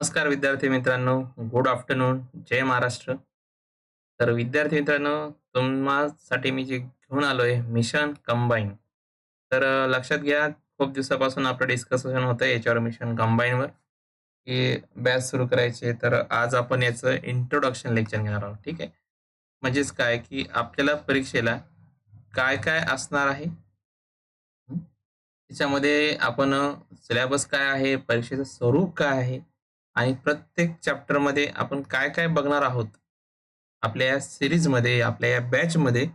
नमस्कार विद्यार्थी मित्रांनो. गुड आफ्टरनून जय महाराष्ट्र. तर विद्यार्थी मित्रांनो तुम्हासाठी मी जे घेऊन आलोय मिशन कंबाईन तर लक्षात घ्या खूप दिवसापासून आपलं डिस्कशन होतं याच्यावर मिशन कंबाईनवर की बॅच सुरू करायचे तर आज आपण याचं इंट्रोडक्शन लेक्चर घेणार आहोत. ठीक आहे? म्हणजेच काय की आपल्याला परीक्षेला काय काय असणार आहे? त्याच्यामध्ये आपण सिलेबस काय आहे परीक्षेचं स्वरूप काय आहे? आणि प्रत्येक चॅप्टरमध्ये आपण काय काय बघणार आहोत? आपल्या या सिरीजमध्ये आपल्या या बॅचमध्ये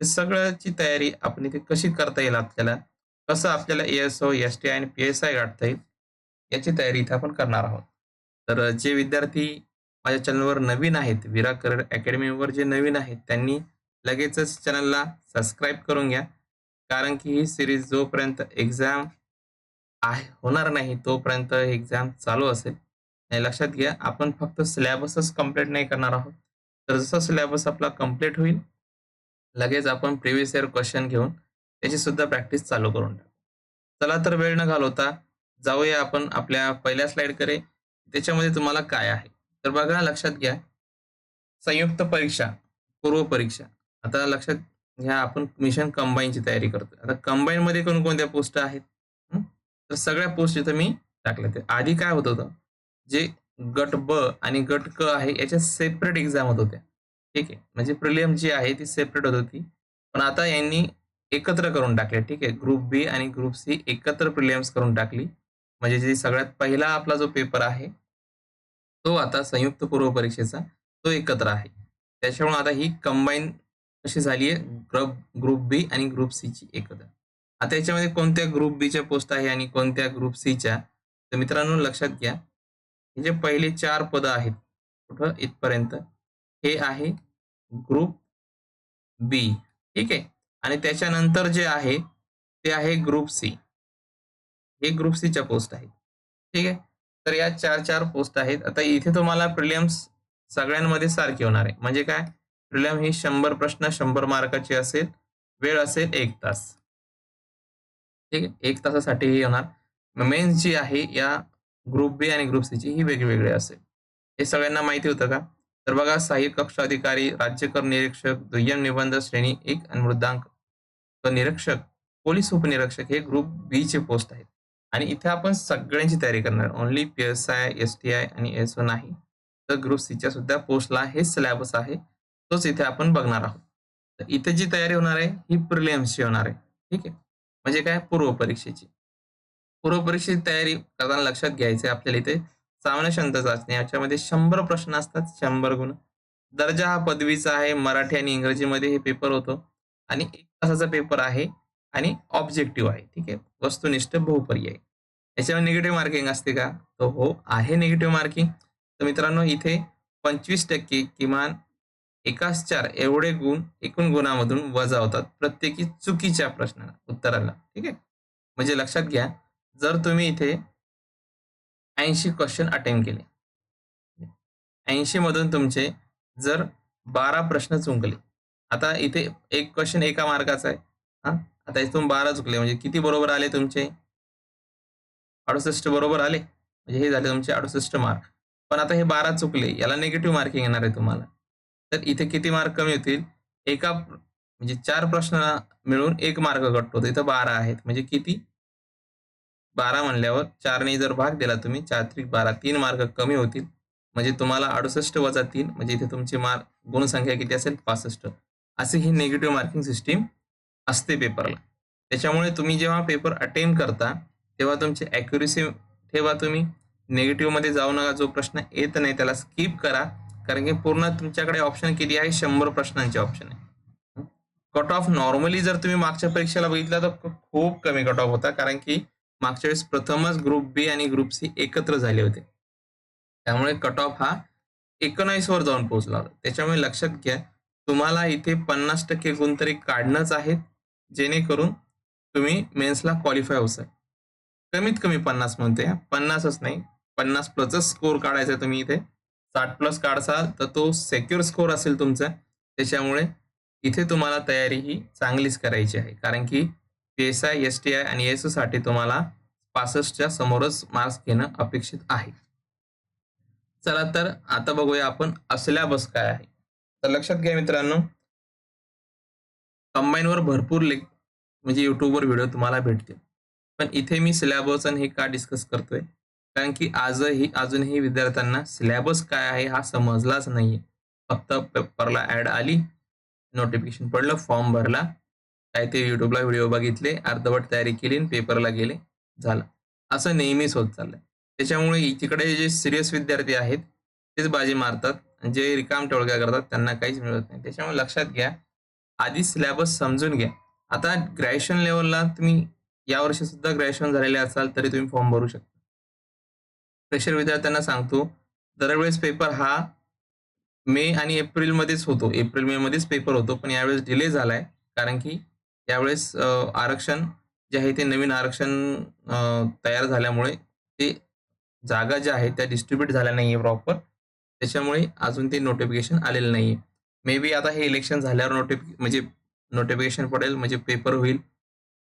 सगळ्याची तयारी आपण इथे कशी करता येईल आपल्याला? कसं आपल्याला S O S T I आणि पी एस आय गाठता येईल? याची तयारी इथे आपण करणार आहोत. तर जे विद्यार्थी माझ्या चॅनलवर नवीन आहेत विरा करड अकॅडमीवर जे नवीन आहेत त्यांनी लगेचच चॅनलला सबस्क्राईब करून घ्या. कारण की ही सिरीज जोपर्यंत एक्झाम आहे होणार नाही तोपर्यंत एक्झाम चालू असेल. नाही लक्षात घ्या आपण फक्त सिलॅबसच कंप्लीट नाही करणार आहोत. तर जसा सिलॅबस आपला कंप्लीट होईल लगेच आपण प्रिव्हियस इयर क्वेश्चन घेऊन त्याची सुद्धा प्रॅक्टिस चालू करून टाकू. चला तर वेळ न घालवता जाऊया आपण आपल्या पहिल्या स्लाइडकडे त्याच्यामध्ये तुम्हाला काय आहे? तर बघा लक्षात घ्या. संयुक्त परीक्षा पूर्व परीक्षा. आता लक्षात घ्या आपण मिशन कंबाईनची तयारी करतो आता कंबाईनमध्ये कोणकोणत्या पोस्ट आहेत? तर सगळ्या पोस्ट इथं मी टाकल्या ते आधी काय होत होतं? जे गट ब आणि गट क आहे याच्या सेपरेट एक्झाम होत होत्या. ठीक आहे? म्हणजे प्रिलियम जी आहे ती सेपरेट होत होती. पण आता यांनी एकत्र करून टाकले. ठीक आहे? ग्रुप बी आणि ग्रुप सी एकत्र प्रिलियम्स करून टाकली. म्हणजे जे सगळ्यात पहिला आपला जो पेपर आहे तो आता संयुक्त पूर्व परीक्षेचा तो एकत्र आहे. त्याच्यामुळे आता ही कंबाईन कशी झाली आहे ग्रुप ग्रुप बी आणि ग्रुप सी ची एकत्र. आता याच्यामध्ये कोणत्या ग्रुप बीच्या पोस्ट आहे आणि कोणत्या ग्रुप सीच्या तर मित्रांनो लक्षात घ्या. हे जे पहिले चार पद आहेत. कुठं? इथपर्यंत. हे आहे ग्रुप बी ठीक आहे? आणि त्याच्यानंतर जे आहे ते आहे ग्रुप सी हे ग्रुप सीच्या पोस्ट आहेत. ठीक आहे? तर या चार चार पोस्ट आहेत. आता इथे तुम्हाला प्रिलियम्स सगळ्यांमध्ये सारखी होणार आहे. म्हणजे काय? प्रिलियम ही शंभर प्रश्न शंभर मार्काची असेल. वेळ असेल एक तास. ठीक आहे? एक तासासाठी हे होणार. मेन्स जी आहे या ग्रुप बी आणि ग्रुप सीची ही वेगवेगळी असेल. हे सगळ्यांना माहिती होतं का? तर बघा सहाय्यक कक्ष अधिकारी राज्यकर निरीक्षक दुय्यम निबंध श्रेणी एक आणि मृदांक निरीक्षक पोलीस उपनिरीक्षक हे ग्रुप बी चे पोस्ट आहेत. आणि इथे आपण सगळ्यांची तयारी करणार. Only P S I S T I आणि एस ओ नाही तर ग्रुप सीच्या सुद्धा पोस्टला हे सिलेबस आहे. तोच इथे आपण बघणार आहोत. तर इथे जी तयारी होणार आहे ही प्रिलियम्सची होणार आहे. ठीक आहे? म्हणजे काय? पूर्व परीक्षेची. पूर्व परीक्षेची तयारी करताना लक्षात घ्यायचे आपल्याला इथे. सामान्य क्षमता चाचणी याच्यामध्ये शंभर प्रश्न असतात शंभर गुण. दर्जा हा पदवीचा आहे मराठी आणि इंग्रजीमध्ये हे पेपर होतो. आणि एक तासाचा पेपर आहे आणि ऑब्जेक्टिव्ह आहे ठीक आहे? वस्तुनिष्ठ बहुपर्याय. याच्यावर निगेटिव्ह मार्किंग असते का? तर हो आहे निगेटिव्ह मार्किंग तर मित्रांनो इथे पंचवीस टक्के किमान एकाच चार एवढे गुण एकूण गुणामधून वजा होतात प्रत्येकी चुकीच्या प्रश्नाला उत्तराला ठीक आहे? म्हणजे लक्षात घ्या जर तुम्ही इथे ऐंशी क्वेश्चन अटेम्प्ट केले. ऐंशी मधून तुमचे जर बारा प्रश्न चुकले. आता इथे एक क्वेश्चन एका मार्काचा आहे. हा? आता इथून बारा चुकले. म्हणजे किती बरोबर आले तुमचे? अडुसष्ट बरोबर आले. म्हणजे हे झाले तुमचे अडुसष्ट मार्क पण आता हे बारा चुकले. याला निगेटिव्ह मार्किंग येणार आहे तुम्हाला. तर इथे किती मार्क कमी होतील? एका म्हणजे चार प्रश्न मिळून एक मार्क घटतो इथं बारा आहेत. म्हणजे किती? बारा म्हणल्यावर चारने जर भाग दिला तुम्ही चार त्रिक बारा तीन मार्क कमी होतील. म्हणजे तुम्हाला अडुसष्ट वजा तीन म्हणजे इथे तुमची मार्क गुणसंख्या किती असेल? पासष्ट. असे ही निगेटिव्ह मार्किंग सिस्टीम असते पेपरला त्याच्यामुळे तुम्ही जेव्हा पेपर अटेम्प्ट करता तेव्हा तुमची ॲक्युरेसी ठेवा तुम्ही. निगेटिव्हमध्ये जाऊ नका जो प्रश्न येत नाही त्याला स्किप करा. कारण की पूर्ण तुमच्याकडे ऑप्शन किती आहे? शंभर प्रश्नांचे ऑप्शन आहे. कट ऑफ नॉर्मली जर तुम्ही मागच्या परीक्षेला बघितला तर खूप कमी कट ऑफ होता. कारण की मागच्या वेळेस प्रथमच ग्रुप बी आणि ग्रुप सी एकत्र झाले होते. त्यामुळे कट ऑफ हा एकोणावीस वर जाऊन पोहोचला होता. त्याच्यामुळे लक्षात घ्या तुम्हाला इथे पन्नास टक्के गुण तरी काढणंच आहेत जेणेकरून तुम्ही मेन्सला क्वालिफाय होसाल कमीत कमी पन्नास म्हणते. पन्नासच नाही पन्नास प्लसच स्कोर काढायचा तुम्ही इथे. साठ प्लस काढसाल तर तो सेक्युअर स्कोर असेल तुमचा. त्याच्यामुळे इथे तुम्हाला तयारी ही चांगलीच करायची आहे. कारण की S I S T I आणि एससाठी तुम्हाला पासष्टच्या समोरच मार्क्स घेणं अपेक्षित आहे. चला तर आता बघूया आपण सिलॅबस काय आहे. तर लक्षात घ्या मित्रांनो. कंबाईनवर भरपूर लेख म्हणजे युट्यूबवर व्हिडिओ तुम्हाला भेटतील. पण इथे मी सिलॅबस आणि हे का डिस्कस करतोय? कारण की आजही अजूनही विद्यार्थ्यांना सिलॅबस काय आहे हा समजलाच नाहीये. फक्त पेपरला ऍड आली नोटिफिकेशन पडलं फॉर्म भरला काय ते युट्यूबला व्हिडिओ बघितले अर्धवट तयारी केली आणि पेपरला गेले झालं. असं नेहमीच होत चाललंय. त्याच्यामुळे तिकडे जे सिरियस विद्यार्थी आहेत तेच बाजी मारतात जे रिकाम टोळक्या करतात त्यांना काहीच मिळत नाही. त्याच्यामुळे लक्षात घ्या आधी सिलेबस समजून घ्या. आता ग्रॅज्युएशन लेवलला तुम्ही यावर्षी सुद्धा ग्रॅज्युएशन झालेले असाल तरी तुम्ही फॉर्म भरू शकता. फ्रेशर विद्यार्थ्यांना सांगतो दरवेळेस पेपर हा मे आणि एप्रिलमध्येच होतो. एप्रिल मे मध्येच पेपर होतो पण यावेळेस डिले झालाय कारण की यावेळेस आरक्षण जे आहे ते नवीन आरक्षण तयार झाल्यामुळे ते जागा ज्या आहेत त्या डिस्ट्रीब्यूट झाल्या नाहीये प्रॉपर त्याच्यामुळे अजून ते नोटिफिकेशन आलेलं नाहीये. मे बी आता हे इलेक्शन झाल्यावर नोटिफि म्हणजे नोटिफिकेशन पडेल म्हणजे पेपर होईल.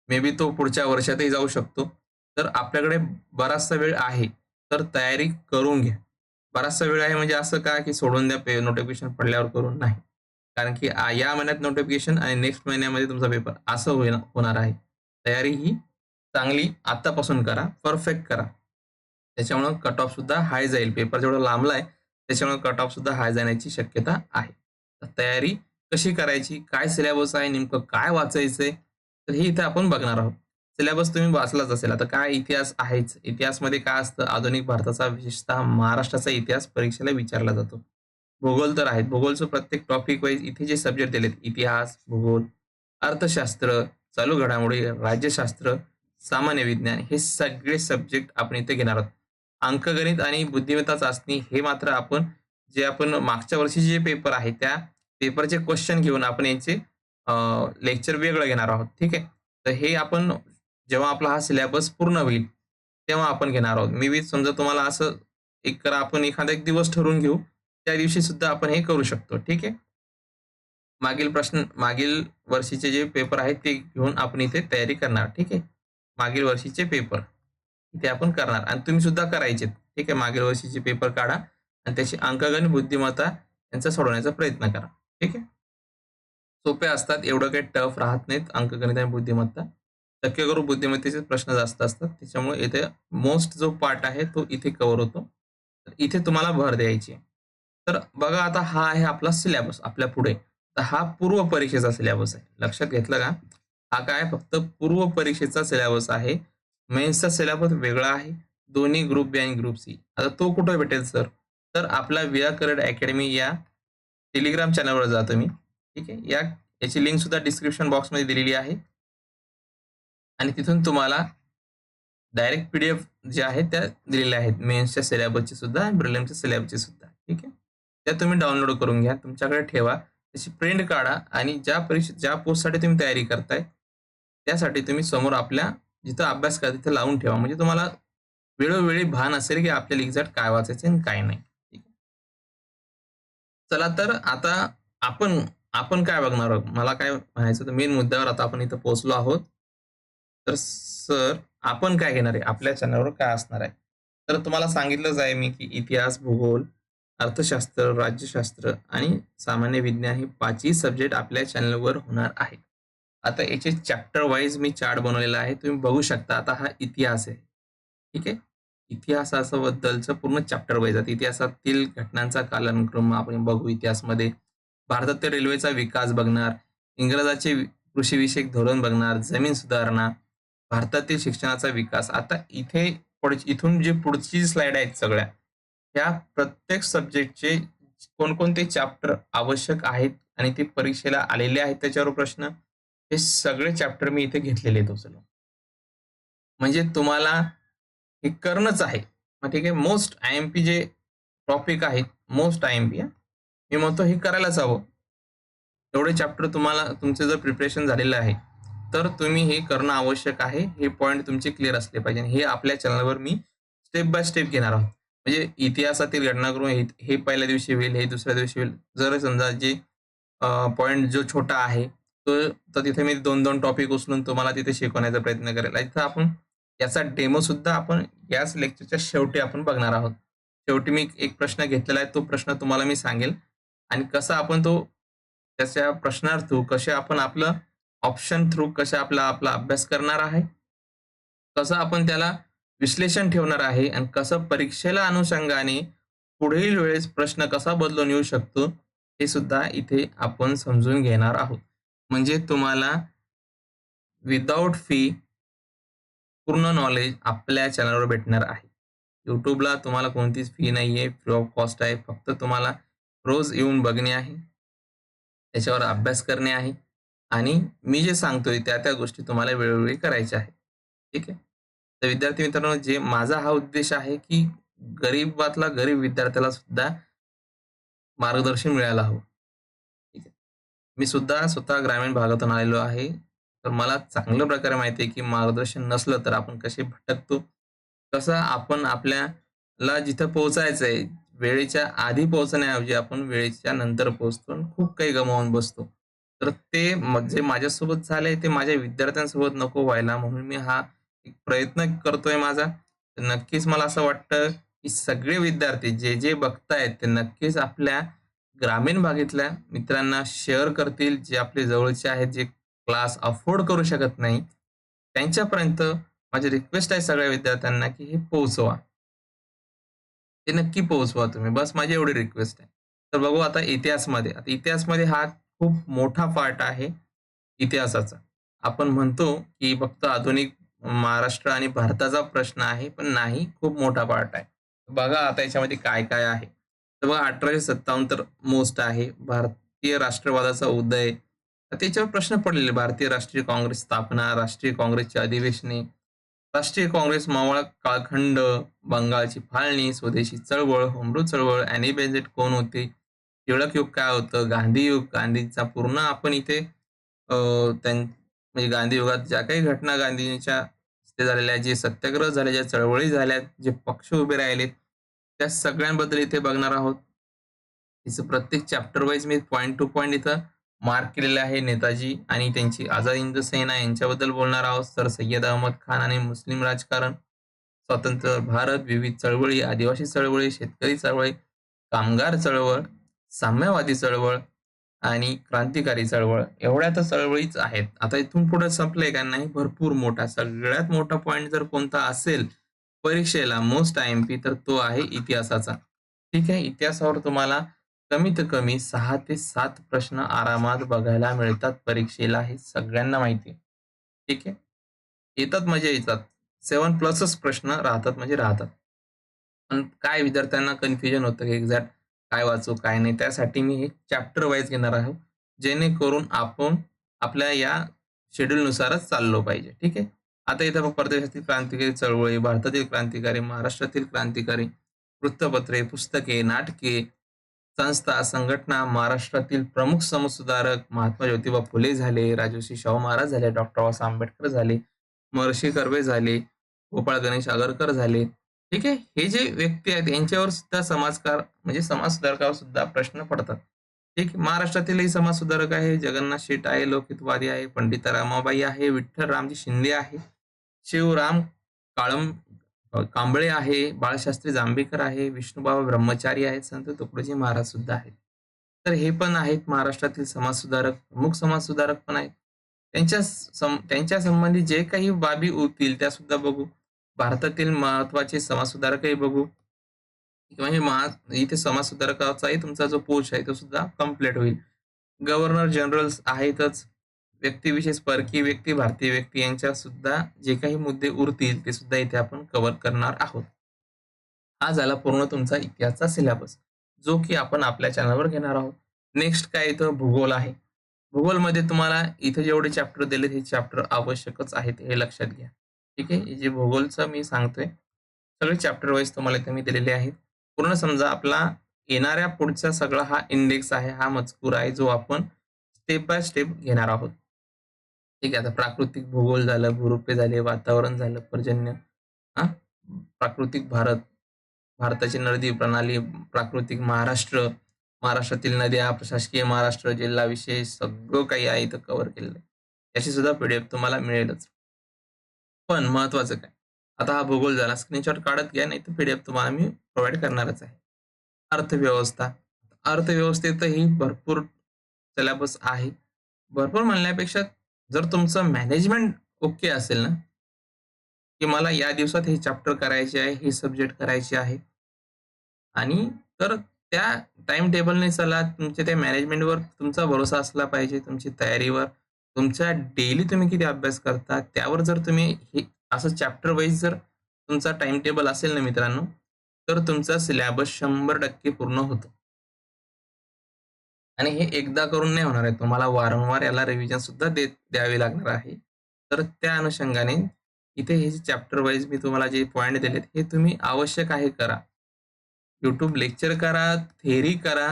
मे बी तो पुढच्या वर्षातही जाऊ शकतो. तर आपल्याकडे बराचसा वेळ आहे. तर तयारी करून घ्या. बराचसा वेळ आहे म्हणजे असं का की सोडून द्या पे नोटिफिकेशन पडल्यावर करून? नाही. कारण की या महिन्यात नोटिफिकेशन आणि नेक्स्ट महिन्यामध्ये तुमचा पेपर असं होईल होणार आहे. तयारी ही चांगली आतापासून करा परफेक्ट करा. त्याच्यामुळं कट ऑफ सुद्धा हाय जाईल. पेपर जेवढा लांबला आहे त्याच्यामुळे कट ऑफ सुद्धा हाय जाण्याची शक्यता आहे. तर तयारी कशी करायची काय सिलेबस आहे नेमकं काय वाचायचंय तर हे इथे आपण बघणार आहोत. सिलेबस तुम्ही वाचलाच असेल. आता काय इतिहास आहेच? इतिहासमध्ये काय असतं? आधुनिक भारताचा विशेषतः महाराष्ट्राचा इतिहास परीक्षेला विचारला जातो. भूगोल तर आहेत. भूगोलचं प्रत्येक टॉपिक वाईज इथे जे सब्जेक्ट दिलेत इतिहास भूगोल अर्थशास्त्र चालू घडामोडी राज्यशास्त्र सामान्य विज्ञान हे सगळे सब्जेक्ट आपण इथे घेणार आहोत. अंकगणित आणि बुद्धिमत्ता चाचणी हे मात्र आपण जे आपण मागच्या वर्षीचे जे पेपर आहे त्या पेपरचे क्वेश्चन घेऊन आपण यांचे लेक्चर वेगळं घेणार आहोत. ठीक आहे? तर हे आपण जेव्हा आपला हा सिलेबस पूर्ण होईल तेव्हा आपण घेणार आहोत. मी बी समजा तुम्हाला असं एक करा आपण एखादा एक दिवस ठरवून घेऊ त्या दिवशी सुद्धा आपण हे करू शकतो. ठीक आहे? मागील प्रश्न मागील वर्षीचे जे पेपर आहेत ते घेऊन आपण इथे तयारी करणार. ठीक आहे? मागील वर्षीचे पेपर इथे आपण करणार. आणि तुम्ही सुद्धा करायचे ठीक आहे? मागील वर्षीचे पेपर काढा आणि त्याची अंकगणित बुद्धिमत्ता यांचा सोडवण्याचा प्रयत्न करा. ठीक आहे? सोपे असतात. एवढं काही टफ राहत नाहीत अंकगणित आणि बुद्धिमत्ता. टक्के करून बुद्धिमत्तेचे प्रश्न जास्त असतात. त्याच्यामुळे इथे मोस्ट जो पार्ट आहे तो इथे कव्हर होतो. इथे तुम्हाला भर द्यायची आहे. तर बघा आता हा आहे आपला सिलेबस आपल्या पुढे. तर हा पूर्व परीक्षेचा सिलेबस आहे. लक्षात घेतलं का? हा काय? फक्त पूर्व परीक्षेचा सिलेबस आहे. मेन्सचा सिलेबस वेगळा आहे. दोन्ही ग्रुप बी आणि ग्रुप सी आता तो कुठं भेटेल सर तर आपला विरा करड अकॅडमी या टेलिग्राम चॅनलवर जातो मी ठीक आहे? या याची लिंक सुद्धा डिस्क्रिप्शन बॉक्समध्ये दिलेली आहे. आणि तिथून तुम्हाला डायरेक्ट पीडीएफ जे आहेत त्या दिलेल्या आहेत. मेन्सच्या सिलेबसची सुद्धा ब्रिलियमच्या सिलेबसची सुद्धा. ठीक आहे? त्या तुम्ही डाउनलोड करून घ्या. तुमच्याकडे ठेवा. त्याची प्रिंट काढा आणि ज्या परीक्षा ज्या पोस्टसाठी तुम्ही तयारी करताय त्यासाठी तुम्ही समोर आपल्या जिथं अभ्यास करा तिथं लावून ठेवा. म्हणजे तुम्हाला वेळोवेळी भान असेल की आपल्याला एक्झॅक्ट काय वाचायचं आणि काय नाही. ठीक आहे? चला तर आता आपण आपण काय बघणार आहोत? मला काय म्हणायचं तर मेन मुद्द्यावर आता आपण इथं पोहोचलो आहोत. तर सर आपण काय घेणार आहे? आपल्या चॅनलवर काय असणार आहे? तर तुम्हाला सांगितलंच आहे मी की इतिहास भूगोल अर्थशास्त्र राज्यशास्त्र आणि सामान्य विज्ञान हे पाचही सब्जेक्ट आपल्या चॅनलवर होणार आहे आता याचे चॅप्टर वाईज मी चार्ट बनवलेला आहे. तुम्ही बघू शकता आता हा इतिहास आहे. ठीक आहे? इतिहासाबद्दलचं पूर्ण चॅप्टर वाईज आहे इतिहासातील घटनांचा कालानुक्रम आपण बघू इतिहासमध्ये. भारतातील रेल्वेचा विकास बघणार इंग्रजाचे कृषीविषयक धोरण बघणार जमीन सुधारणा भारतातील शिक्षणाचा विकास. आता इथे इथून जे पुढची स्लाइड आहेत सगळ्या या प्रत्येक सब्जेक्टचे कोणकोणते चॅप्टर आवश्यक आहेत आणि ते परीक्षेला आलेले आहेत त्याच्यावर प्रश्न हे सगळे चॅप्टर मी इथे घेतलेले आहेत उचलून. म्हणजे तुम्हाला हे करणंच आहे. मग ठीक आहे मोस्ट आय एम पी जे टॉपिक आहेत मोस्ट आय एम पी मी म्हणतो हे करायलाच हवं. एवढे चॅप्टर तुम्हाला तुमचं जर प्रिपरेशन झालेलं आहे तर तुम्ही हे करणं आवश्यक आहे. हे पॉईंट तुमचे क्लिअर असले पाहिजे हे आपल्या चॅनलवर मी स्टेप बाय स्टेप घेणार आहोत. म्हणजे इतिहासातील घटनाक्रम हे हे पहिल्या दिवशी होईल हे दुसऱ्या दिवशी होईल. जर समजा जे पॉईंट जो छोटा आहे तो तर तिथे मी दोन दोन टॉपिक उचलून तुम्हाला तिथे शिकवण्याचा प्रयत्न करेल. इथं आपण याचा डेमो सुद्धा आपण याच लेक्चरच्या शेवटी आपण बघणार आहोत. शेवटी मी एक प्रश्न घेतलेला आहे तो प्रश्न तुम्हाला मी सांगेल. आणि कसा आपण तो त्याच्या प्रश्नार थ्रू कसे आपण आपलं ऑप्शन थ्रू कसे आपला आपला अभ्यास करणार आहे कसं आपण त्याला विश्लेषण ठेवणार आहे आणि कसं परीक्षेला अनुषंगाने पुढील वेळेस प्रश्न कसा बदलून येऊ शकतो हे सुद्धा इथे आपण समजून घेणार आहोत. म्हणजे तुम्हाला विदाउट फी पूर्ण नॉलेज आपल्या चॅनलवर भेटणार आहे. यूट्यूबला तुम्हाला कोणतीच फी नाही आहे फ्री ऑफ कॉस्ट आहे फक्त तुम्हाला रोज येऊन बघणे आहे त्याच्यावर अभ्यास करणे आहे. आणि मी जे सांगतोय त्या त्या गोष्टी तुम्हाला वेळोवेळी करायच्या आहेत. ठीक आहे? तर विद्यार्थी मित्रांनो जे माझा हा उद्देश आहे की गरीबातला गरीब विद्यार्थ्याला सुद्धा मार्गदर्शन मिळायला हवं. ठीक आहे. मी सुद्धा स्वतः ग्रामीण भागातून आलेलो आहे. तर मला चांगल्या प्रकारे माहिती आहे की मार्गदर्शन नसलं तर आपण कसे भटकतो? कसं आपण आपल्याला जिथं पोहोचायचं आहे वेळेच्या आधी पोहोचण्याऐवजी आपण वेळेच्या नंतर पोहोचतो आणि खूप काही गमावून बसतो. तर ते जे माझ्यासोबत झालंय ते माझ्या विद्यार्थ्यांसोबत नको व्हायला म्हणून मी हा प्रयत्न करतोय माझा. नक्कीच मला असं वाटतं की सगळे विद्यार्थी जे जे बघतायत ते नक्कीच आपल्या ग्रामीण भागातल्या मित्रांना शेअर करतील. जे आपले जवळचे आहेत जे क्लास अफोर्ड करू शकत नाही त्यांच्यापर्यंत माझी रिक्वेस्ट आहे सगळ्या विद्यार्थ्यांना की हे पोहोचवा. ते नक्की पोहोचवा तुम्ही. बस माझी एवढी रिक्वेस्ट आहे. तर बघू आता इतिहासमध्ये. आता इतिहासमध्ये हा खूप मोठा पार्ट आहे इतिहासाचा. आपण म्हणतो की फक्त आधुनिक महाराष्ट्र आणि भारताचा प्रश्न आहे पण नाही खूप मोठा पार्ट आहे. बघा आता याच्यामध्ये काय काय आहे. तर बघा अठराशे सत्तावन्न तर मोस्ट आहे. भारतीय राष्ट्रवादाचा उदय. त्याच्यावर प्रश्न पडलेले भारतीय राष्ट्रीय काँग्रेस स्थापना राष्ट्रीय काँग्रेसची अधिवेशने राष्ट्रीय काँग्रेस मावळ काळखंड बंगालची फाळणी स्वदेशी चळवळ होमरू चळवळ अॅनी बेझेट कोण होते? टिळक युग काय होतं? गांधी युग. गांधीचा पूर्ण आपण इथे त्यां म्हणजे गांधी युगात ज्या काही घटना गांधींच्या झालेल्या जे सत्याग्रह झाले ज्या चळवळी झाल्या जे पक्ष उभे राहिले त्या सगळ्यांबद्दल इथे बघणार आहोत. तिचं प्रत्येक चॅप्टर वाईज मी पॉईंट टू पॉईंट इथं मार्क केलेले आहे नेताजी आणि त्यांची आझाद हिंद सेना यांच्याबद्दल बोलणार आहोत. सर सय्यद अहमद खान आणि मुस्लिम राजकारण स्वतंत्र भारत विविध चळवळी आदिवासी चळवळी शेतकरी चळवळी कामगार चळवळ साम्यवादी चळवळ आणि क्रांतिकारी चळवळ एवढ्या तर चळवळीच आहेत. आता इथून पुढे संपलंय का नाही? भरपूर मोठा सगळ्यात मोठा पॉईंट जर कोणता असेल परीक्षेला मोस्ट आय एम पी तर तो आहे इतिहासाचा. ठीक आहे? इतिहासावर तुम्हाला कमीत कमी सहा ते सात प्रश्न आरामात बघायला मिळतात. परीक्षेला हे सगळ्यांना माहिती आहे. ठीक आहे? येतात म्हणजे येतात. सेवन प्लसच प्रश्न राहतात म्हणजे राहतात. पण काय विद्यार्थ्यांना कन्फ्युजन होतं की एक्झॅक्ट काय वाचू काय नाही त्यासाठी मी हे चॅप्टर वाईज घेणार आहे. जेणेकरून आपण आपल्या या शेड्यूलनुसारच चाललो पाहिजे ठीक आहे? आता इथं परदेशातील क्रांतिकारी चळवळी भारतातील क्रांतिकारी महाराष्ट्रातील क्रांतिकारी वृत्तपत्रे पुस्तके नाटके संस्था संघटना महाराष्ट्रातील प्रमुख समसुधारक महात्मा ज्योतिबा फुले झाले राजर्षी शाहू महाराज झाले डॉक्टर बाबासाहेब आंबेडकर झाले महर्षी कर्वे झाले गोपाळ गणेश आगरकर झाले ठीक आहे? हे जे व्यक्ती आहेत यांच्यावर सुद्धा समाजकार म्हणजे समाज सुधारकावर सुद्धा प्रश्न पडतात. ठीक आहे? महाराष्ट्रातीलही समाज सुधारक आहे. जगन्नाथ शेठ आहे लोकहितवादी आहे पंडिता रामाबाई आहे विठ्ठल रामजी शिंदे आहे शिवराम काळम कांबळे आहे बाळशास्त्री जांभेकर आहे विष्णुबाबा ब्रह्मचारी आहेत संत तुकडोजी महाराज सुद्धा आहेत. तर हे पण आहेत महाराष्ट्रातील समाजसुधारक प्रमुख समाजसुधारक पण आहेत. त्यांच्या सं- त्यांच्या संबंधी जे काही बाबी होतील त्या सुद्धा बघू. भारतातील महत्त्वाचे समाजसुधारकही बघू. म्हणजे महा इथे समाजसुधारकाचाही तुमचा जो पोच आहे तो सुद्धा कंप्लीट होईल. गव्हर्नर जनरल आहेतच. व्यक्तिविशेष परकीय व्यक्ती भारतीय व्यक्ती यांच्या सुद्धा जे काही मुद्दे उरतील ते सुद्धा इथे आपण कव्हर करणार आहोत. हा झाला पूर्ण तुमचा इतिहासचा सिलेबस जो की आपण आपल्या चॅनलवर घेणार आहोत. नेक्स्ट काय इथं? भूगोल आहे. भूगोलमध्ये तुम्हाला इथे जेवढे चॅप्टर दिलेत हे चॅप्टर आवश्यकच आहेत हे लक्षात घ्या. ठीक आहे. हे जे भूगोलचं मी सांगतोय सगळे चॅप्टर वाईज तुम्हाला इथे मी दिलेले आहेत. पूर्ण समजा आपला येणाऱ्या पुढचा सगळा हा इंडेक्स आहे हा मजकूर आहे जो आपण स्टेप बाय स्टेप घेणार आहोत. ठीक आहे. आता प्राकृतिक भूगोल झालं भूरूपे झाले वातावरण झालं पर्जन्य हा? प्राकृतिक भारत भारताची नदी प्रणाली प्राकृतिक महाराष्ट्र महाराष्ट्रातील नद्या प्रशासकीय महाराष्ट्र जिल्हा विशेष सगळं काही आहे इथं कव्हर केलेलं आहे. याची सुद्धा पीडीएफ तुम्हाला मिळेलच. पण महत्वाचं काय? आता हा भूगोल झाला स्क्रीनशॉट काढत घ्या नाही तर पीडीएफ तुम्हाला मी प्रोव्हाइड करणारच आहे. अर्थव्यवस्था. अर्थव्यवस्थेतही भरपूर सिलेबस आहे. भरपूर म्हणण्यापेक्षा जर तुमचं मॅनेजमेंट ओके असेल ना की मला या दिवसात हे चॅप्टर करायचे आहे हे सब्जेक्ट करायचे आहे आणि तर त्या टाइम टेबलने चला तुमच्या त्या मॅनेजमेंटवर तुमचा भरोसा असला पाहिजे तुमची तयारीवर तुमचा डेली तुम्ही किती अभ्यास करता त्यावर जर तुम्ही हे असं चॅप्टर वाईज जर तुमचा टाइम टेबल असेल ना मित्रांनो तर तुमचा सिलॅबस शंभर टक्के पूर्ण होतो. आणि हे एकदा करून नाही होणार आहे. तुम्हाला वारंवार याला रिव्हिजन सुद्धा देत द्यावे लागणार आहे. तर त्या अनुषंगाने इथे हे चॅप्टर वाईज मी तुम्हाला जे पॉईंट दिलेत हे तुम्ही आवश्यक आहे करा. यूट्यूब लेक्चर करा थेरी करा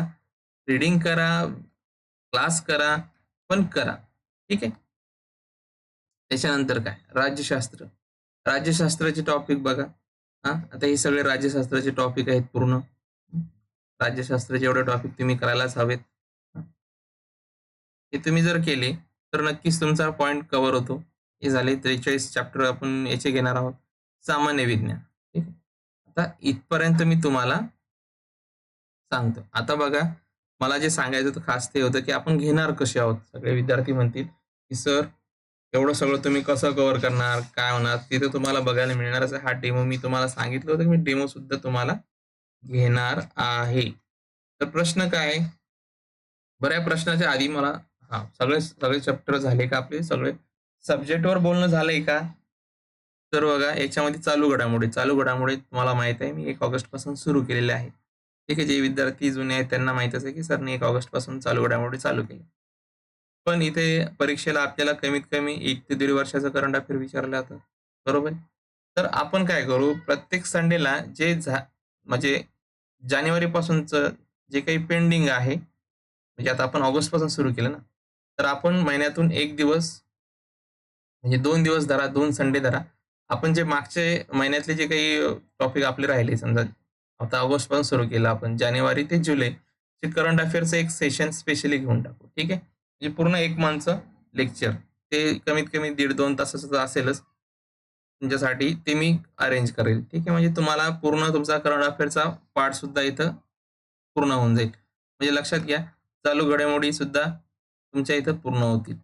रीडिंग करा क्लास करा पण करा. ठीक आहे? त्याच्यानंतर काय? राज्यशास्त्र. राज्यशास्त्राचे टॉपिक बघा. हा? आता हे सगळे राज्यशास्त्राचे टॉपिक आहेत पूर्ण. राज्यशास्त्राचे एवढे टॉपिक तुम्ही करायलाच हवेत. हे तुम्ही जर केले तर नक्कीच तुमचा पॉइंट कव्हर होतो. हे झाले त्रेचाळीस चॅप्टर आपण याचे घेणार आहोत. सामान्य विज्ञान. ठीक आहे? आता इथपर्यंत मी तुम्हाला सांगतो. आता बघा मला जे सांगायचं होतं खास ते होतं की आपण घेणार कसे आहोत? सगळे विद्यार्थी म्हणतील की सर एवढं सगळं तुम्ही कसं कव्हर करणार? काय होणार? तिथे तुम्हाला बघायला मिळणार असं हा डेमो मी तुम्हाला सांगितलं होतं की मी डेमो सुद्धा तुम्हाला घेणार आहे. तर प्रश्न काय बऱ्या प्रश्नाच्या आधी मला हा सगळे सगळे चॅप्टर झाले का आपले? सगळे सब्जेक्टवर बोलणं झालंय का? तर बघा याच्यामध्ये चालू घडामोडी चालू घडामोडी तुम्हाला माहीत आहे. मी एक ऑगस्टपासून सुरू केलेले आहे. ठीक आहे जे विद्यार्थी जुने आहेत त्यांना माहीत असेल की सरने एक ऑगस्टपासून चालू घडामोडी चालू केली. पण इथे परीक्षेला आपल्याला कमीत कमी एक ते दीड वर्षाचं करंट अफेअर विचारलं जातं. बरोबर तर आपण काय करू? प्रत्येक संडेला जे झा म्हणजे जानेवारी पासूनचं जे काही पेंडिंग आहे म्हणजे आता आपण ऑगस्टपासून सुरू केलं ना तर आपण महिन्यातून एक दिवस म्हणजे दोन दिवस धरा दोन संडे धरा. आपण जे मागचे महिन्यातले जे काही टॉपिक आपले राहिले समजा आता ऑगस्ट पण सुरू केला आपण जानेवारी ते जुलै. जे करंट अफेअरचं एक सेशन स्पेशली घेऊन टाकू ठीक आहे? म्हणजे पूर्ण एक मंथचं लेक्चर ते कमीत कमी दीड दोन तासाचं असेलच. तुमच्यासाठी ते मी अरेंज करेल ठीक आहे? म्हणजे तुम्हाला पूर्ण तुमचा करंट अफेअरचा पार्ट सुद्धा इथं पूर्ण होऊन जाईल. म्हणजे लक्षात घ्या चालू घडामोडी सुद्धा तुमच्या इथं पूर्ण होतील.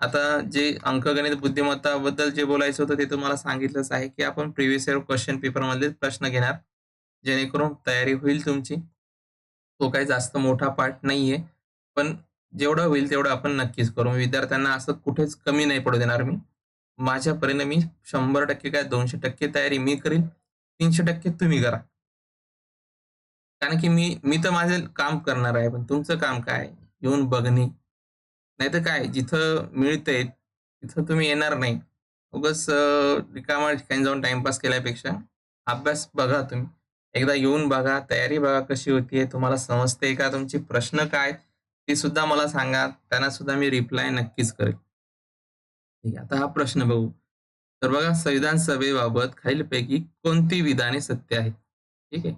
आता जे अंकगणित बुद्धिमत्ताबद्दल जे बोलायचं होतं ते तुम्हाला सांगितलंच आहे की आपण प्रिव्हियस इयर क्वेश्चन पेपरमधले प्रश्न घेणार. जेणेकरून तयारी होईल तुमची. तो काही जास्त मोठा पार्ट नाहीये. पण जेवढं होईल तेवढं आपण नक्कीच करू. विद्यार्थ्यांना असं कुठेच कमी नाही पडू देणार मी. माझ्यापर्यंत मी शंभर टक्के काय दोनशे टक्के तयारी मी करीन. तीनशे टक्के तुम्ही करा. कारण की मी मी तर माझे काम करणार आहे पण तुमचं काम काय? येऊन बघणे. नाही तर काय? जिथं मिळतंय तिथं तुम्ही येणार नाही. उगस रिकामा ठिकाणी जाऊन टाइमपास केल्यापेक्षा अभ्यास बघा तुम्ही. एकदा येऊन बघा तयारी बघा कशी होतीये तुम्हाला समजते का तुमचे प्रश्न काय ते सुद्धा मला सांगा त्यांना सुद्धा मी रिप्लाय नक्कीच करेल. ठीक आहे आता हा प्रश्न बघू. तर बघा संविधान सभेबाबत खालीलपैकी कोणती विधाने सत्य आहेत? ठीक आहे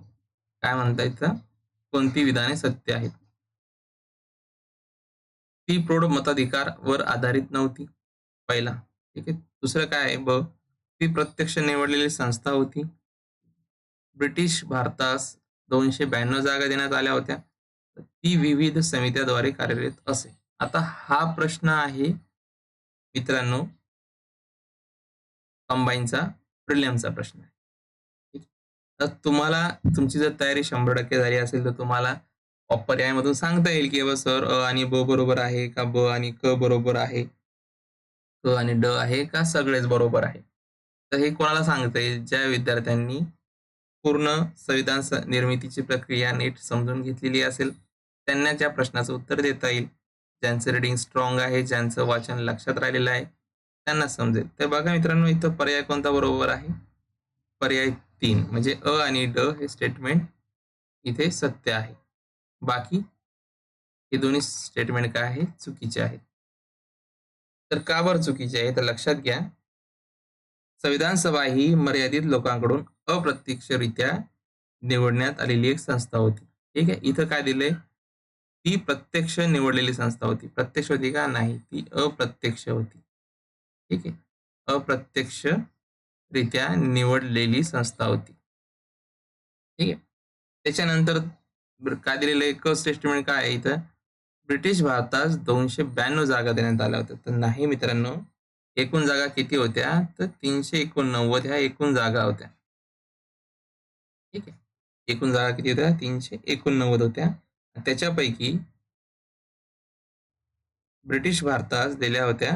काय म्हणता येतं कोणती विधाने सत्य आहेत? ती प्रौढ मताधिकार वर आधारित नव्हती पहिला. ठीक आहे दुसरं काय आहे? ब ती प्रत्यक्ष निवडलेली संस्था होती. ब्रिटिश भारतास दोनशे ब्याण्णव जागा देण्यात आल्या होत्या. ती विविध समित्याद्वारे कार्यरत असे. आता हा प्रश्न आहे मित्रांनो कंबाईनचा प्रिलियमचा प्रश्न आहे. तर तुम्हाला तुमची जर तयारी शंभर टक्के झाली असेल तर तुम्हाला पर्यायामधून सांगता येईल की सर अ आणि ब बरोबर आहे का ब आणि क बरोबर आहे? क आणि ड आहे का सगळेच बरोबर आहे? तर हे कोणाला सांगता येईल? ज्या विद्यार्थ्यांनी पूर्ण संविधान निर्मितीची प्रक्रिया नीट समजून घेतलेली असेल त्यांना त्या प्रश्नाचं उत्तर देता येईल ज्यांचं रिडिंग स्ट्रॉंग आहे ज्यांचं वाचन लक्षात राहिलेलं आहे त्यांना समजेल. तर बघा मित्रांनो इथं पर्याय कोणता बरोबर आहे? पर्याय तीन म्हणजे अ आणि ड हे स्टेटमेंट इथे सत्य आहे. बाकी हे दोन्ही स्टेटमेंट काय आहे चुकीचे आहेत. तर का बरं चुकीचे आहे? तर लक्षात घ्या. संविधान सभा ही मर्यादित लोकांकडून अप्रत्यक्षरित्या निवडण्यात आलेली एक संस्था होती. ठीक आहे? इथं काय दिलंय? ती प्रत्यक्ष निवडलेली संस्था होती. प्रत्यक्ष होती का? नाही. ती अप्रत्यक्ष होती. ठीक आहे? अप्रत्यक्ष रित्या निवडलेली संस्था होती. ठीक आहे? त्याच्यानंतर काय दिलेलं एक स्टेटमेंट म्हणजे काय आहे इथं? ब्रिटिश भारतात दोनशे ब्याण्णव जागा देण्यात आल्या होत्या. तर नाही मित्रांनो एकूण जागा किती होत्या? तर तीनशे एकोणनव्वद ह्या एकूण जागा होत्या. ठीक आहे. एकूण जागा किती होत्या? तीनशे एकोणनव्वद होत्या. त्याच्यापैकी ब्रिटिश भारतास दिल्या होत्या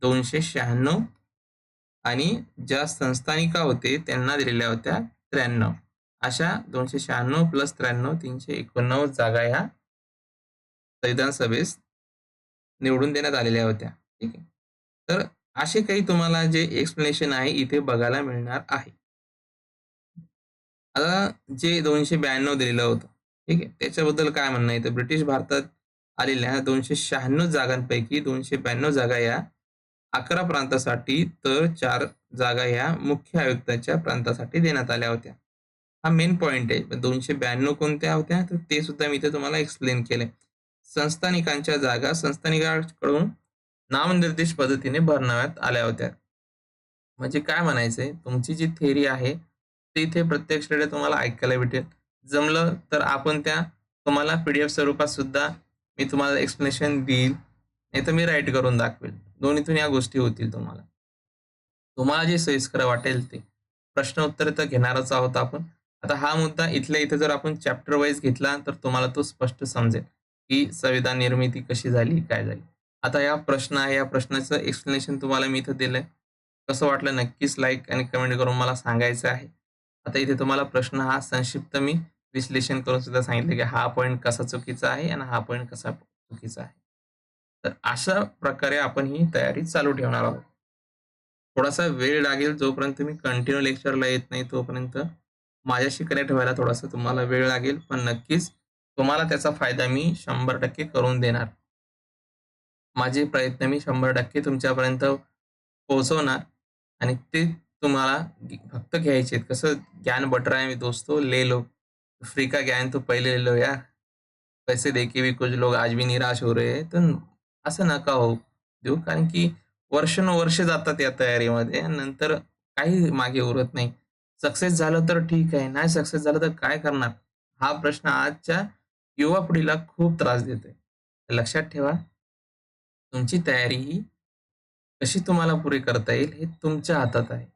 दोनशे शहाण्णव आणि ज्या संस्थानिका होते त्यांना दिलेल्या होत्या त्र्याण्णव. अशा दोनशे शहाण्णव प्लस त्र्याण्णव तीनशे एकोणनव्वद जागा ह्या संविधान सभेस निवडून देण्यात आलेल्या होत्या. ठीक आहे. तर असे काही तुम्हाला जे एक्सप्लेनेशन आहे इथे बघायला मिळणार आहे. आता जे दोनशे ब्याण्णव दिलेलं होतं ठीक आहे? त्याच्याबद्दल काय म्हणणं आहे? तर ब्रिटिश भारतात आलेल्या दोनशे शहाण्णव जागांपैकी दोनशे ब्याण्णव जागा या अकरा प्रांतासाठी तर चार जागा या मुख्य आयुक्ताच्या प्रांतासाठी देण्यात आल्या होत्या. हा मेन पॉइंट आहे. दोनशे ब्याण्णव कोणत्या होत्या? तर ते सुद्धा मी इथे तुम्हाला एक्सप्लेन केले संस्थानिकांच्या जागा संस्थानिकांकडून नामनिर्देश पद्धतीने भरण्यात आल्या होत्या. म्हणजे काय म्हणायचंय? तुमची जी थेरी आहे इथे प्रत्यक्ष प्रत्यक्षरित्या तुम्हाला ऐकायला भेटेल. जमलं तर आपण त्या तुम्हाला पीडीएफ स्वरूपात सुद्धा मी तुम्हाला एक्सप्लेनेशन देईल. नाही तर मी राईट करून दाखवेल. दोन्हीतून या गोष्टी होतील तुम्हाला. तुम्हाला जे सोयीस्कर वाटेल ते. प्रश्न उत्तर तर घेणारच आहोत आपण. आता हा मुद्दा इथल्या इथे जर आपण चॅप्टर वाईज घेतला तर तुम्हाला तो स्पष्ट समजेल की संविधान निर्मिती कशी झाली काय झाली. आता या प्रश्न आहे या प्रश्नाचं एक्सप्लेनेशन तुम्हाला मी इथं दिलंय. कसं वाटलं नक्कीच लाईक आणि कमेंट करून मला सांगायचं आहे. आता इथे तुम्हाला प्रश्न हा संक्षिप्त मी विश्लेषण करून सुद्धा सांगितलं की हा पॉईंट कसा चुकीचा आहे आणि हा पॉईंट कसा चुकीचा आहे. तर अशा प्रकारे आपण ही तयारी चालू ठेवणार आहोत. थोडासा वेळ लागेल जोपर्यंत मी कंटिन्यू लेक्चरला येत नाही तोपर्यंत माझ्याशी कनेक्ट व्हायला थोडासा तुम्हाला वेळ लागेल. पण नक्कीच तुम्हाला त्याचा फायदा मी शंभर टक्के करून देणार. माझे प्रयत्न मी शंभर टक्के तुमच्यापर्यंत पोहोचवणार आणि ते तुम्हाला फक्त घ्यायचे कसं ज्ञान बटर आहे है मी दोस्तों ले लो. फ्री का ज्ञान तो पहिले ले लो यार पैसे देके भी कुछ लोग आज भी निराश हो रहे तर असं नका हो. देऊ कारण की वर्षानुवर्ष जातात या तयारीमध्ये नंतर काही मागे उरत नाही. सक्सेस झालं तर ठीक आहे. नाही सक्सेस झालं तर काय करणार? हा प्रश्न आजच्या युवा पिढीला खूप त्रास देतोय. लक्षात ठेवा तुमची तयारी ही कशी तुम्हाला पुरी करता येईल हे तुमच्या हातात आहे.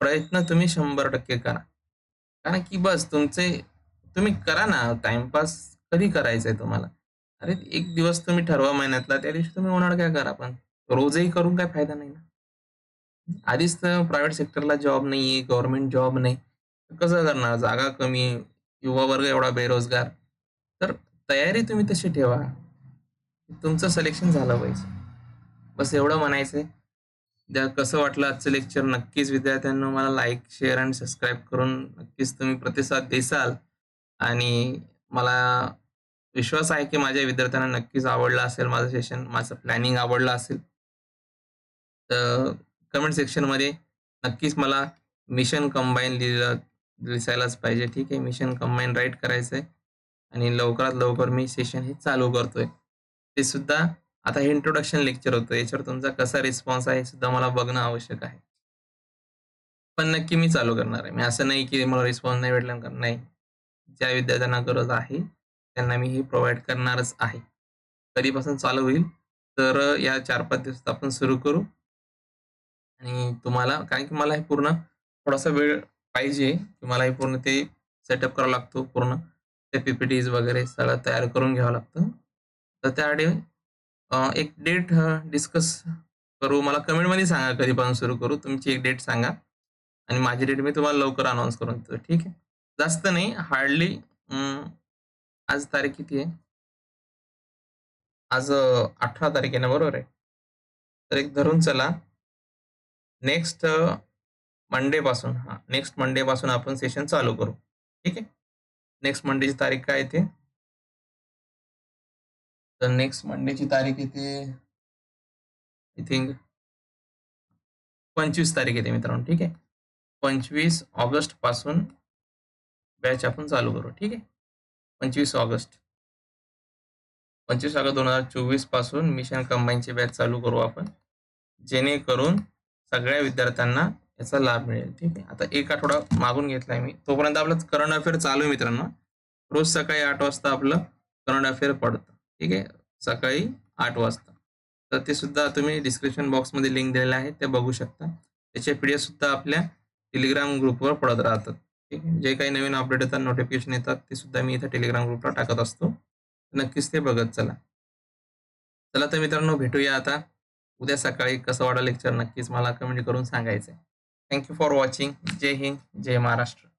प्रयत्न तुम्ही शंभर टक्के करा. कारण की बस तुमचे तुम्ही करा ना टाइमपास कधी करायचंय तुम्हाला? अरे एक दिवस तुम्ही ठरवा महिन्यातला त्या दिवशी तुम्ही होणार काय करा पण रोजही करून काय फायदा नाही ना? आधीच तर प्रायव्हेट सेक्टरला जॉब नाहीये गव्हर्नमेंट जॉब नाही. कसं करणार? जागा कमी युवा वर्ग एवढा बेरोजगार. तर तयारी तुम्ही तशी ठेवा. तुमचं सिलेक्शन झालं पाहिजे. बस एवढं म्हणायचंय. द्या कसं वाटलं आजचं लेक्चर नक्कीच विद्यार्थ्यांना मला लाईक शेअर आणि सबस्क्राईब करून नक्कीच तुम्ही प्रतिसाद देसाल. आणि मला विश्वास आहे की माझ्या विद्यार्थ्यांना नक्कीच आवडलं असेल माझं सेशन माझं प्लॅनिंग आवडलं असेल. तर कमेंट सेक्शनमध्ये नक्कीच मला मिशन कंबाईन लिहिलं दिसायलाच पाहिजे. ठीक आहे मिशन कंबाईन राईट करायचं आहे आणि लवकरात लवकर मी सेशन हे चालू करतोय. ते सुद्धा आता हे इंट्रोडक्शन लेक्चर होतं. याच्यावर तुमचा कसा रिस्पॉन्स आहे सुद्धा मला बघणं आवश्यक आहे. पण नक्की मी चालू करणार आहे. मी असं नाही की मला रिस्पॉन्स नाही भेटला नाही. ज्या विद्यार्थ्यांना गरज आहे त्यांना मी हे प्रोव्हाइड करणारच आहे. कधीपासून चालू होईल? तर या चार पाच दिवसात आपण सुरू करू. आणि तुम्हाला कारण की मला हे पूर्ण थोडासा वेळ पाहिजे. की मला हे पूर्ण ते सेटअप करावं लागतो पूर्ण. ते पीपीटीज वगैरे सगळं तयार करून घ्यावं लागतं. तर त्यासाठी एक डेट डिस्कस करू. मला कमेंटमध्ये सांगा कधीपासून सुरू करू. तुमची एक डेट सांगा. आणि माझी डेट मी तुम्हाला लवकर अनाऊन्स करून देतो. ठीक आहे? जास्त नाही. हार्डली आज तारीख किती आहे? आज अठरा तारीख आहे ना बरोबर आहे? तर एक धरून चला. नेक्स्ट मंडे पासून. हा नेक्स्ट मंडे पासून आपण सेशन चालू करू. ठीक आहे? नेक्स्ट मंडेची तारीख काय येते तर नेक्स्ट मंडेची तारीख येते. आय थिंक पंचवीस तारीख येते मित्रांनो ठीक आहे? पंचवीस ऑगस्टपासून बॅच आपण चालू करू ठीक आहे? पंचवीस ऑगस्ट. पंचवीस ऑगस्ट दोन हजार चोवीसपासून मिशन कंबाईनची बॅच चालू करू आपण. जेणेकरून सगळ्या विद्यार्थ्यांना याचा लाभ मिळेल ठीक आहे? आता एक आठवडा मागून घेतलाय मी. तोपर्यंत आपलं करंट अफेअर चालू आहे मित्रांनो. रोज सकाळी आठ वाजता आपलं करंट अफेअर पडतं. ठीक आहे? सकाळी आठ वाजता. तर ते सुद्धा तुम्ही डिस्क्रिप्शन बॉक्समध्ये लिंक दिलेलं आहे ते बघू शकता. त्याचे पी डी एफ सुद्धा आपल्या टेलिग्राम ग्रुपवर पडत राहतात. ठीक आहे? जे काही नवीन अपडेट येतात नोटिफिकेशन येतात ते सुद्धा मी इथं टेलिग्राम ग्रुपला टाकत असतो. नक्कीच ते बघत चला. चला तर मित्रांनो भेटूया आता. उद्या सकाळी कसं वाटलं लेक्चर नक्कीच मला कमेंट करून सांगायचं आहे थँक्यू फॉर वॉचिंग जय हिंद जय महाराष्ट्र.